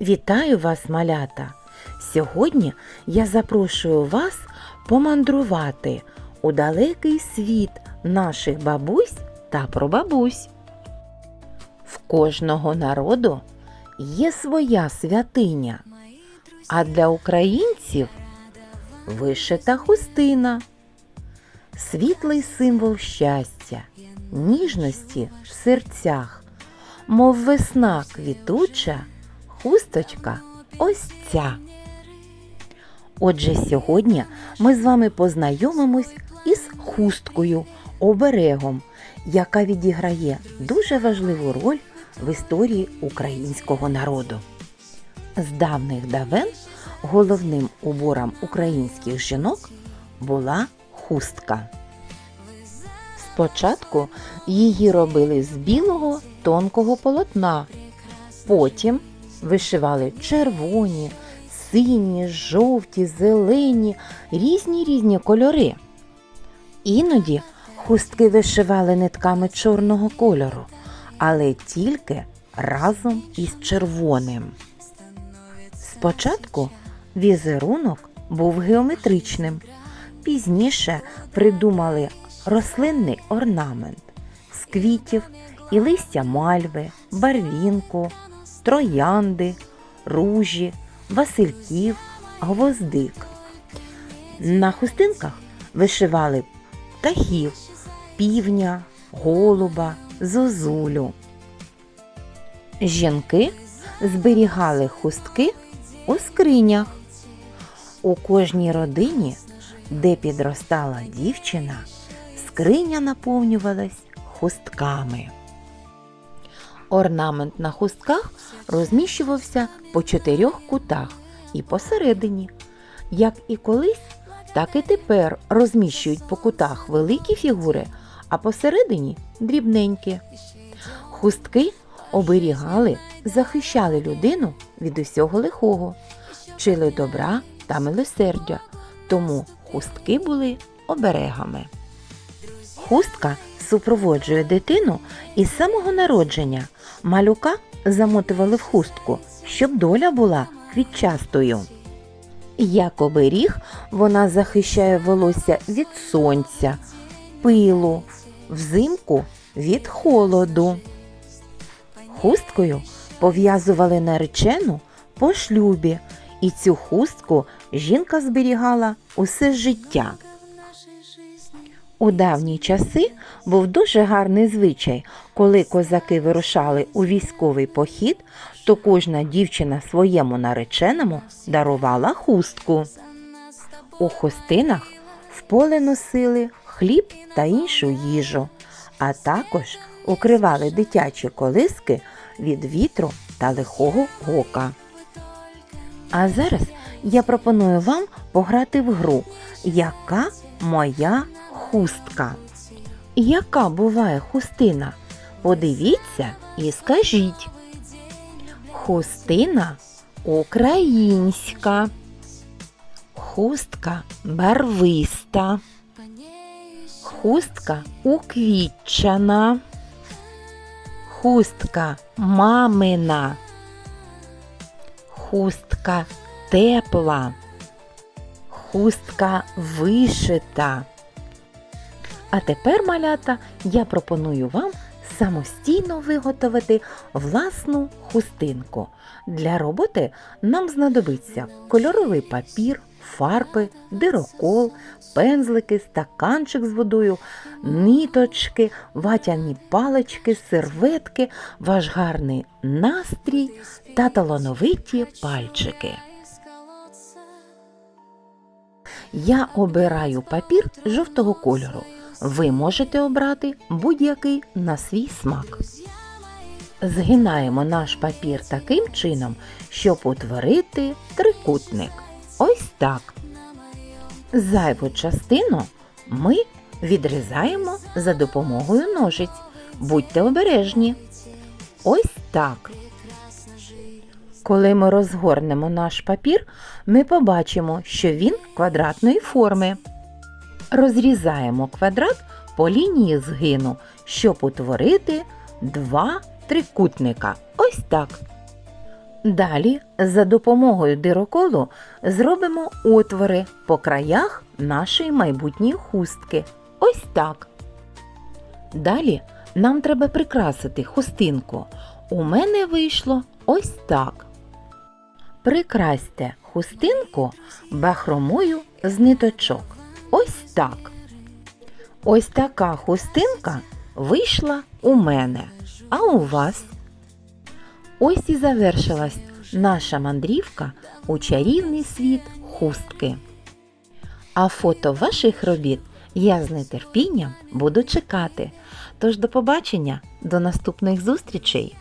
Вітаю вас, малята! Сьогодні я запрошую вас помандрувати у далекий світ наших бабусь та прабабусь. В кожного народу є своя святиня, а для українців вишита хустина, світлий символ щастя, ніжності в серцях, мов весна квітуча, хусточка ось ця. Отже, сьогодні ми з вами познайомимось із хусткою, оберегом, яка відіграє дуже важливу роль в історії українського народу. З давних давен головним убором українських жінок була хустка. Спочатку її робили з білого тонкого полотна, потім вишивали червоні, сині, жовті, зелені, різні різні кольори. Іноді хустки вишивали нитками чорного кольору, але тільки разом із червоним. Спочатку візерунок був геометричним, пізніше придумали рослинний орнамент з квітів і листя мальви, барвінку, троянди, ружі, васильків, гвоздик. На хустинках вишивали птахів, півня, голуба, зозулю. Жінки зберігали хустки у скринях. У кожній родині, де підростала дівчина, скриня наповнювалась хустками. Орнамент на хустках розміщувався по чотирьох кутах і посередині. Як і колись, так і тепер розміщують по кутах великі фігури, а посередині дрібненькі. Хустки оберігали, захищали людину від усього лихого, вчили добра та милосердя, тому хустки були оберегами. Хустка супроводжує дитину із самого народження. Малюка замотували в хустку, щоб доля була квітчастою. Як оберіг, вона захищає волосся від сонця, пилу, взимку від холоду. Хусткою пов'язували наречену по шлюбі, і цю хустку жінка зберігала усе життя. У давні часи був дуже гарний звичай, коли козаки вирушали у військовий похід, то кожна дівчина своєму нареченому дарувала хустку. У хустинах в поле носили хліб та іншу їжу, а також укривали дитячі колиски від вітру та лихого ока. А зараз я пропоную вам пограти в гру Яка моя хустка? Яка буває хустина? Подивіться і скажіть. Хустина українська. Хустка барвиста. Хустка уквітчана. Хустка мамина. Хустка тепла. Хустка вишита. А тепер, малята, я пропоную вам самостійно виготовити власну хустинку. Для роботи нам знадобиться кольоровий папір, фарби, дирокол, пензлики, стаканчик з водою, ниточки, ватяні палички, серветки, ваш гарний настрій та талановиті пальчики. Я обираю папір жовтого кольору. Ви можете обрати будь-який на свій смак. Згинаємо наш папір таким чином, щоб утворити трикутник. Ось так. Зайву частину ми відрізаємо за допомогою ножиць. Будьте обережні. Ось так. Коли ми розгорнемо наш папір, ми побачимо, що він квадратної форми. Розрізаємо квадрат по лінії згину, щоб утворити два трикутника. Ось так. Далі за допомогою дироколу зробимо отвори по краях нашої майбутньої хустки. Ось так. Далі нам треба прикрасити хустинку. У мене вийшло ось так. Прикрасьте хустинку бахромою з ниточок. Так. Ось така хустинка вийшла у мене, а у вас. Ось і завершилась наша мандрівка у чарівний світ хустки. А фото ваших робіт я з нетерпінням буду чекати. Тож до побачення, до наступних зустрічей!